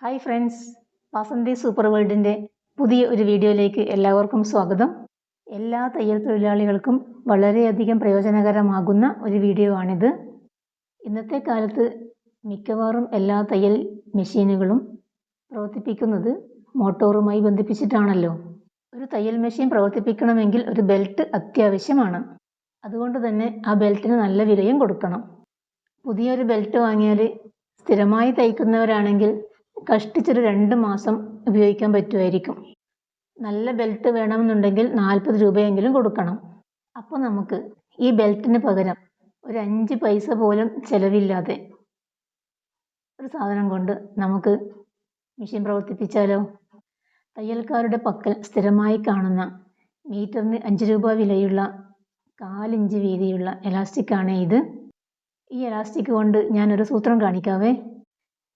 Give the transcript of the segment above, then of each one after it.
Hi friends Vasanthi super വേൾഡിന്റെ പുതിയ ഒരു വീഡിയോയിലേക്ക് എല്ലാവർക്കും സ്വാഗതം. എല്ലാ തയ്യൽ തൊഴിലാളികൾക്കും വളരെയധികം പ്രയോജനകരമാകുന്ന ഒരു വീഡിയോ ആണിത്. ഇന്നത്തെ കാലത്ത് മിക്കവാറും എല്ലാ തയ്യൽ മെഷീനുകളും പ്രവർത്തിപ്പിക്കുന്നത് മോട്ടോറുമായി ബന്ധിപ്പിച്ചിട്ടാണല്ലോ. ഒരു തയ്യൽ മെഷീൻ പ്രവർത്തിപ്പിക്കണമെങ്കിൽ ഒരു ബെൽറ്റ് അത്യാവശ്യമാണ്. അതുകൊണ്ട് തന്നെ ആ ബെൽറ്റിന് നല്ല വിലയും കൊടുക്കണം. പുതിയൊരു ബെൽറ്റ് വാങ്ങിയാൽ സ്ഥിരമായി തയ്ക്കുന്നവരാണെങ്കിൽ കഷ്ടിച്ചൊരു രണ്ട് മാസം ഉപയോഗിക്കാൻ പറ്റുമായിരിക്കും. നല്ല ബെൽറ്റ് വേണമെന്നുണ്ടെങ്കിൽ നാൽപ്പത് രൂപയെങ്കിലും കൊടുക്കണം. അപ്പോൾ നമുക്ക് ഈ ബെൽറ്റിന് പകരം ഒരു അഞ്ച് പൈസ പോലും ചിലവില്ലാതെ ഒരു സാധനം കൊണ്ട് നമുക്ക് മെഷീൻ പ്രവർത്തിപ്പിച്ചാലോ? തയ്യൽക്കാരുടെ പക്കൽ സ്ഥിരമായി കാണുന്ന മീറ്ററിന് അഞ്ച് രൂപ വിലയുള്ള കാലിഞ്ച് വീതിയുള്ള എലാസ്റ്റിക്കാണ് ഇത്. ഈ എലാസ്റ്റിക് കൊണ്ട് ഞാനൊരു സൂത്രം കാണിക്കാവേ.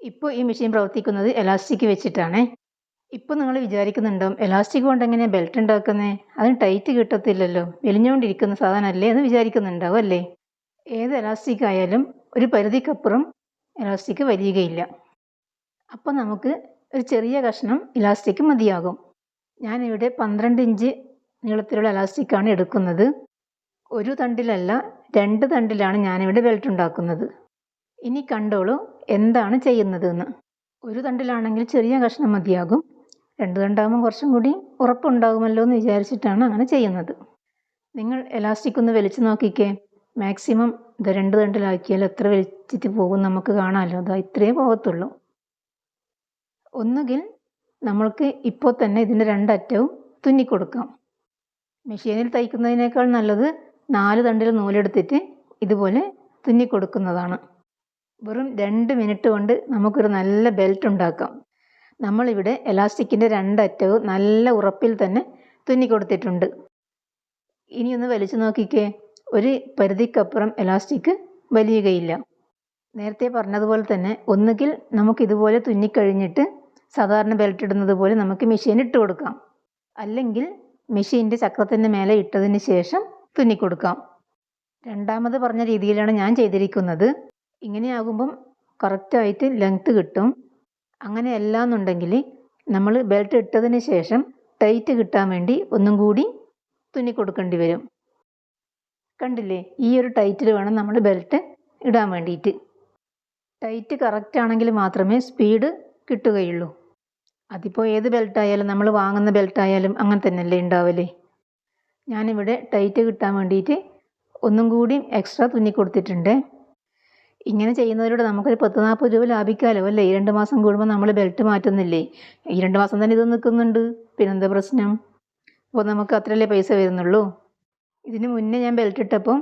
ഇപ്പോൾ ഈ മെഷീൻ പ്രവർത്തിക്കുന്നത് എലാസ്റ്റിക് വെച്ചിട്ടാണ്. ഇപ്പോൾ നിങ്ങൾ വിചാരിക്കുന്നുണ്ടാവും എലാസ്റ്റിക് കൊണ്ട് എങ്ങനെയാണ് ബെൽറ്റ് ഉണ്ടാക്കുന്നത് അതിന് ടൈറ്റ് കിട്ടത്തില്ലല്ലോ. വെലിഞ്ഞുകൊണ്ടിരിക്കുന്ന സാധനമല്ലേ എന്ന് വിചാരിക്കുന്നുണ്ടാവും അല്ലേ? ഏത് എലാസ്റ്റിക് ആയാലും ഒരു പരിധിക്കപ്പുറം എലാസ്റ്റിക് വലിയുകയില്ല അപ്പോൾ നമുക്ക് ഒരു ചെറിയ കഷ്ണം ഇലാസ്റ്റിക് മതിയാകും. ഞാനിവിടെ പന്ത്രണ്ട് ഇഞ്ച് നീളത്തിലുള്ള എലാസ്റ്റിക്കാണ് എടുക്കുന്നത്. ഒരു തണ്ടിലല്ല രണ്ട് തണ്ടിലാണ് ഞാനിവിടെ ബെൽറ്റ് ഉണ്ടാക്കുന്നത്. ഇനി കണ്ടോളൂ എന്താണ് ചെയ്യുന്നത് എന്ന് ഒരു തണ്ടിലാണെങ്കിൽ ചെറിയ കഷ്ണം മതിയാകും. രണ്ട് തണ്ടാകുമ്പോൾ കുറച്ചും കൂടി ഉറപ്പുണ്ടാകുമല്ലോ എന്ന് വിചാരിച്ചിട്ടാണ് അങ്ങനെ ചെയ്യുന്നത്. നിങ്ങൾ എലാസ്റ്റിക് ഒന്ന് വലിച്ചു നോക്കിക്കേ. മാക്സിമം ഇത് രണ്ട് തണ്ടിലാക്കിയാൽ എത്ര വലിച്ചിട്ട് പോകും നമുക്ക് കാണാമല്ലോ അതാ ഇത്രയേ പോകത്തുള്ളൂ. ഒന്നുകിൽ നമ്മൾക്ക് ഇപ്പോൾ തന്നെ ഇതിന്റെ രണ്ടറ്റവും തുന്നിക്കൊടുക്കാം. മെഷീനിൽ തയ്ക്കുന്നതിനേക്കാൾ നല്ലത് നാല് തണ്ടിൽ നൂലെടുത്തിട്ട് ഇതുപോലെ തുന്നിക്കൊടുക്കുന്നതാണ്. വെറും രണ്ട് മിനിറ്റ് കൊണ്ട് നമുക്കൊരു നല്ല ബെൽറ്റ് ഉണ്ടാക്കാം. നമ്മളിവിടെ എലാസ്റ്റിക്കിന്റെ രണ്ടറ്റവും നല്ല ഉറപ്പിൽ തന്നെ തുന്നി തുന്നിക്കൊടുത്തിട്ടുണ്ട് ഇനിയൊന്ന് വലിച്ചു നോക്കിക്കേ. ഒരു പരിധിക്കപ്പുറം എലാസ്റ്റിക് വലിയുകയില്ല. നേരത്തെ പറഞ്ഞതുപോലെ തന്നെ ഒന്നുകിൽ നമുക്കിതുപോലെ തുന്നിക്കഴിഞ്ഞിട്ട് സാധാരണ ബെൽറ്റ് ഇടുന്നത് പോലെ നമുക്ക് മെഷീൻ ഇട്ട് കൊടുക്കാം. അല്ലെങ്കിൽ മെഷീന്റെ ചക്രത്തിന്റെ മേലെ ഇട്ടതിന് ശേഷം തുന്നിക്കൊടുക്കാം രണ്ടാമത് പറഞ്ഞ രീതിയിലാണ് ഞാൻ ചെയ്തിരിക്കുന്നത്. ഇങ്ങനെയാകുമ്പം കറക്റ്റായിട്ട് ലെങ്ത്ത് കിട്ടും. അങ്ങനെയല്ല എന്നുണ്ടെങ്കിൽ നമ്മൾ ബെൽറ്റ് ഇട്ടതിന് ശേഷം ടൈറ്റ് കിട്ടാൻ വേണ്ടി ഒന്നും കൂടി തുന്നി കൊടുക്കേണ്ടി വരും. കണ്ടില്ലേ? ഈ ഒരു ടൈറ്റിൽ വേണം നമ്മൾ ബെൽറ്റ് ഇടാൻ വേണ്ടിയിട്ട് ടൈറ്റ് കറക്റ്റ് ആണെങ്കിൽ മാത്രമേ സ്പീഡ് കിട്ടുകയുള്ളൂ. അതിപ്പോൾ ഏത് ബെൽറ്റായാലും നമ്മൾ വാങ്ങുന്ന ബെൽറ്റായാലും അങ്ങനെ തന്നെയല്ലേ ഉണ്ടാവല്ലേ ഞാനിവിടെ ടൈറ്റ് കിട്ടാൻ വേണ്ടിയിട്ട് ഒന്നും കൂടി എക്സ്ട്രാ തുന്നി കൊടുത്തിട്ടുണ്ട്. ഇങ്ങനെ ചെയ്യുന്നതിലൂടെ നമുക്കൊരു പത്ത് നാൽപ്പത് രൂപ ലാഭിക്കാമല്ലോ അല്ലേ? ഈ രണ്ട് മാസം കൂടുമ്പോൾ നമ്മൾ ബെൽറ്റ് മാറ്റുന്നില്ലേ? ഈ രണ്ട് മാസം തന്നെ ഇത് നിൽക്കുന്നുണ്ട്. പിന്നെന്താ പ്രശ്നം? അപ്പോൾ നമുക്ക് അത്രയല്ലേ പൈസ വരുന്നുള്ളൂ. ഇതിന് മുന്നേ ഞാൻ ബെൽറ്റ് ഇട്ടപ്പോൾ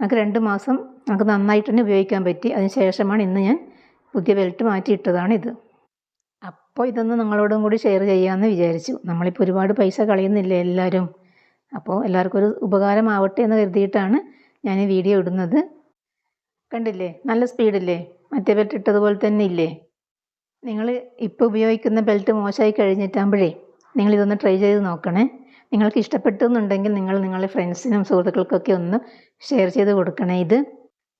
നമുക്ക് രണ്ട് മാസം നമുക്ക് നന്നായിട്ട് തന്നെ ഉപയോഗിക്കാൻ പറ്റി. അതിന് ശേഷമാണ് ഇന്ന് ഞാൻ പുതിയ ബെൽറ്റ് മാറ്റി ഇത്. അപ്പോൾ ഇതൊന്ന് നിങ്ങളോടും കൂടി ഷെയർ ചെയ്യാമെന്ന് വിചാരിച്ചു. നമ്മളിപ്പോൾ ഒരുപാട് പൈസ കളയുന്നില്ലേ എല്ലാവരും അപ്പോൾ എല്ലാവർക്കും ഒരു ഉപകാരമാവട്ടെ എന്ന് കരുതിയിട്ടാണ് ഞാൻ ഈ വീഡിയോ ഇടുന്നത്. കണ്ടില്ലേ? നല്ല സ്പീഡില്ലേ? മറ്റേ ബെൽറ്റ് ഇട്ടതുപോലെ തന്നെ ഇല്ലേ? നിങ്ങൾ ഇപ്പോൾ ഉപയോഗിക്കുന്ന ബെൽറ്റ് മോശമായി കഴിഞ്ഞിട്ടാകുമ്പോഴേ നിങ്ങളിതൊന്ന് ട്രൈ ചെയ്ത് നോക്കണേ. നിങ്ങൾക്ക് ഇഷ്ടപ്പെട്ടെന്നുണ്ടെങ്കിൽ നിങ്ങൾ നിങ്ങളുടെ ഫ്രണ്ട്സിനും സുഹൃത്തുക്കൾക്കൊക്കെ ഒന്ന് ഷെയർ ചെയ്ത് കൊടുക്കണേ ഇത്.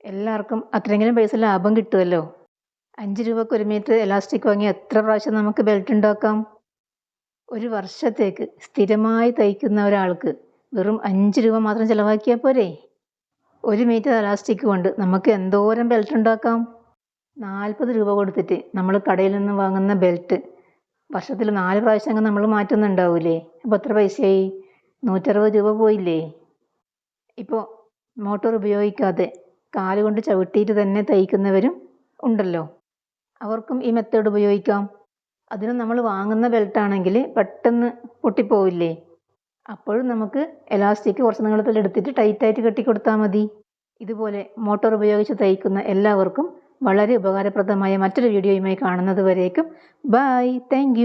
എല്ലാവർക്കും അത്രയെങ്കിലും പൈസ ലാഭം കിട്ടുമല്ലോ? അഞ്ച് രൂപക്ക് ഒരു മീറ്റർ എലാസ്റ്റിക് വാങ്ങി എത്ര പ്രാവശ്യം നമുക്ക് ബെൽറ്റ് ഉണ്ടാക്കാം? ഒരു വർഷത്തേക്ക് സ്ഥിരമായി തയ്ക്കുന്ന ഒരാൾക്ക് വെറും അഞ്ച് രൂപ മാത്രം ചിലവാക്കിയാൽ പോരെ? ഒരു മീറ്റർ എലാസ്റ്റിക് കൊണ്ട് നമുക്ക് എന്തോരം ബെൽറ്റ് ഉണ്ടാക്കാം? നാൽപ്പത് രൂപ കൊടുത്തിട്ട് നമ്മൾ കടയിൽ നിന്ന് വാങ്ങുന്ന ബെൽറ്റ് വർഷത്തിൽ നാല് പ്രാവശ്യം നമ്മൾ മാറ്റുന്നുണ്ടാവില്ലേ അപ്പോൾ എത്ര പൈസയായി? നൂറ്ററുപത് രൂപ പോയില്ലേ? ഇപ്പോൾ മോട്ടോർ ഉപയോഗിക്കാതെ കാലുകൊണ്ട് ചവിട്ടിയിട്ട് തന്നെ തയ്ക്കുന്നവരും ഉണ്ടല്ലോ. അവർക്കും ഈ മെത്തേഡ് ഉപയോഗിക്കാം. അതിന് നമ്മൾ വാങ്ങുന്ന ബെൽറ്റാണെങ്കിൽ പെട്ടെന്ന് പൊട്ടിപ്പോവില്ലേ? അപ്പോഴും നമുക്ക് എലാസ്റ്റിക് കുറച്ച് നീളത്തിൽ എടുത്തിട്ട് ടൈറ്റായിട്ട് കെട്ടിക്കൊടുത്താൽ മതി. ഇതുപോലെ മോട്ടോർ ഉപയോഗിച്ച് തയ്ക്കുന്ന എല്ലാവർക്കും വളരെ ഉപകാരപ്രദമായ മറ്റൊരു വീഡിയോയുമായി കാണുന്നത് വരേക്കും. Bye thank